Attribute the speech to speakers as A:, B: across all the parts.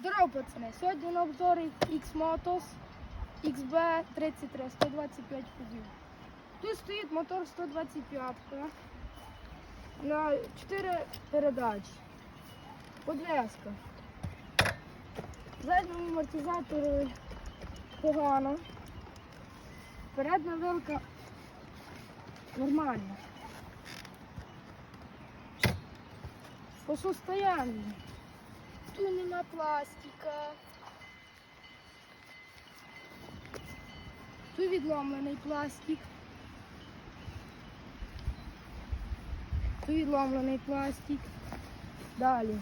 A: Здорово, пацани! Сьогодні на обзорі X-Motos XB33 125 кубів. Тут стоїть мотор 125 на 4 передачі. Подвеска. Задньому амортизатору погано. Передня вилка нормальна. По состоянию. Тут нема пластика. Тут відломлений пластик. Тут відломлений пластик. Далі.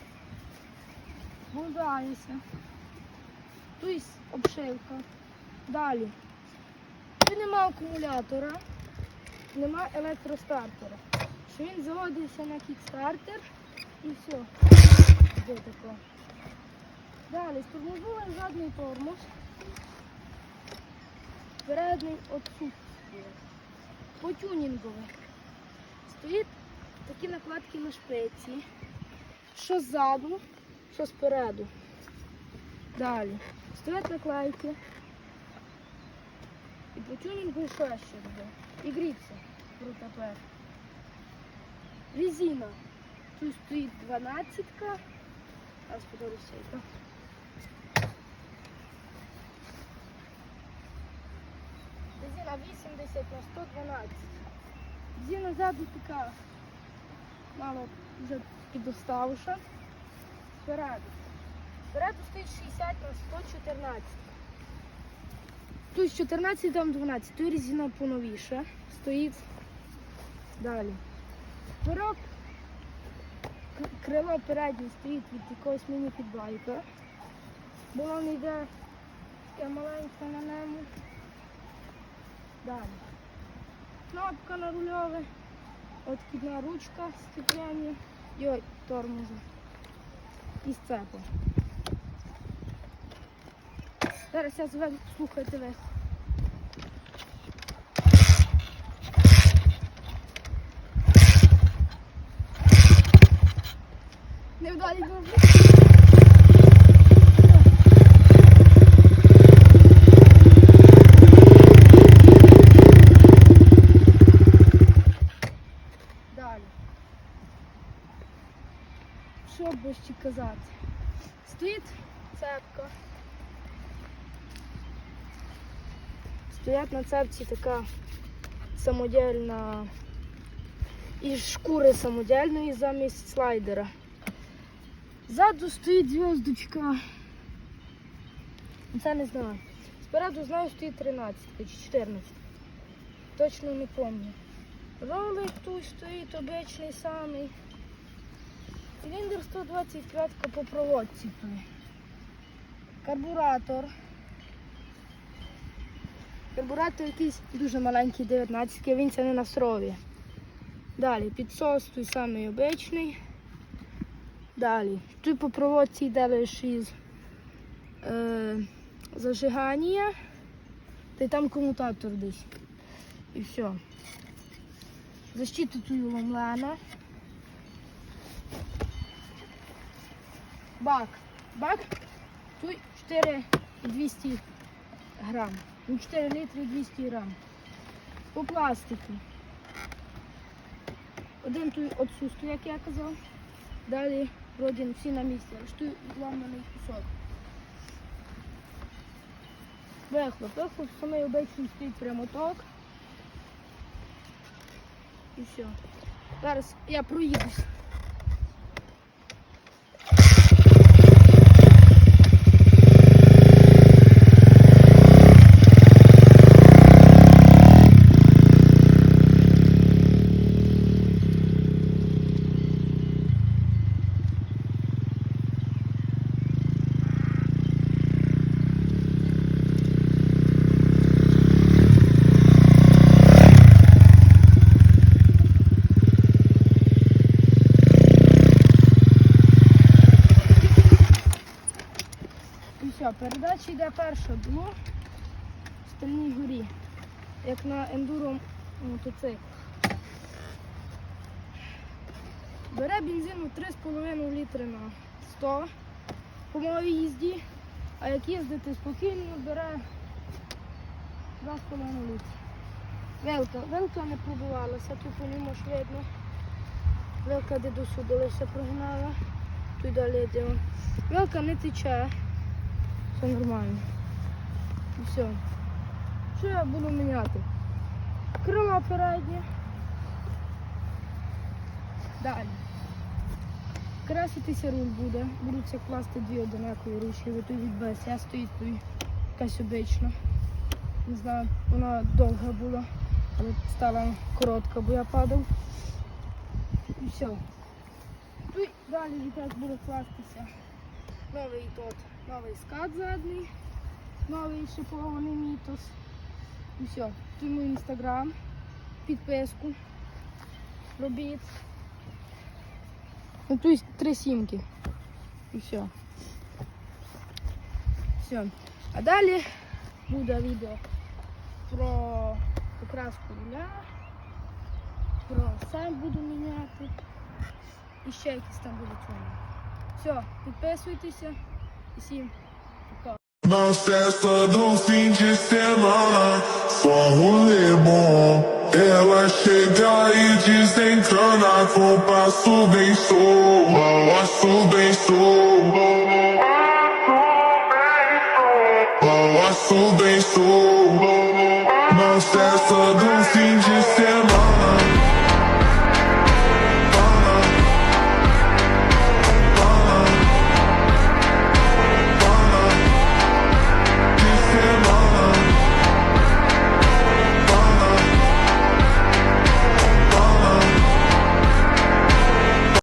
A: Гудається. Тут є обшивка. Далі. Тут нема акумулятора, нема електростартера. Що він заводився на кікстартер і все. Де таке? Далі стормозує задній тормоз. Передній отсутствує. По тюнінгове. Стоїть такі накладки на шпиці. Що ззаду, що спереду. Далі. Стоять наклейки. І по тюнінгу ще буде? І гріться про тепер. Резина. Тут стоїть 12-ка. Зараз подивлюся, Резина 80 на 112. Резина ззаду така мало вже підоставша. Спереду. Спереду стоїть 60 на 114. Тут 14, там 12. Тут резина поновіша. Стоїть далі. Пирог К- крило переднє стоїть від якогось міні-підбайка. Балон йде таке маленьке на ньому. Далі. Кнопка на рульове, откидна ручка сцепляння і тормоза. І сцепа. Зараз я зведу, слухайте ви. Невдалі добре. Далі. Що ще казати? Стоїть цепка. Стоять на цепці така самодільна із шкури самодільної замість слайдера. Ззаду стоїть зв'язочка. Це не знаю. Спереду знаю стоїть 13 чи 14. Точно не пам'ятаю. Ролик тут стоїть обичний самий. Циліндр 125 по проводці. Карбуратор. Карбуратор якийсь дуже маленький 19 він це не на срові. Далі підсос той самий обичний. Далі. Тут по проводці йде лише із е, зажигання. Та й там комутатор десь. І все. Защита тут ломлена. Бак. Бак. Тут 4 200 грам. Ну 4 літри 200 грам. По пластику. Один тут отсутствує, як я казав. Далі вроді всі на місці, тут відламаний кусок. Вихлоп. Вихлоп самий обичний стоїть прямоток. І все. Зараз я проїдусь. Все, передача йде перша було в стальній горі, як на ендуро мотоцикл. Бере бензину 3,5 літри на 100. по моїй їзді, а як їздити спокійно, бере 2,5 літри. Велка, велка не пробивалася, тут ньому ж видно. Велка де до лише прогнала. Тут далі йде. Велка не тече. Все нормально. І все. Що я буду міняти? Крила переднє. Далі. Краситися руль буде. Будуть класти дві одинакові ручки, той від БС стоїть той якась обична. Не знаю, вона довга була, але стала коротка, бо я падав. І все. Тут далі вітець буде кластися. Новий тот, новий скат задній, новий шипований мітос. І все. Тут мій інстаграм, підписку. Робіть. Ну тут три сімки. І все. Все. А далі буде відео про покраску руля, про сам буду міняти. І ще якісь там будуть вони. Все, підписуйтеся
B: Na festa do fim de semana, só rolê bom. Ela chega e desencana com passo bem sol, passo bem sol, passo bem sol. Na festa do fim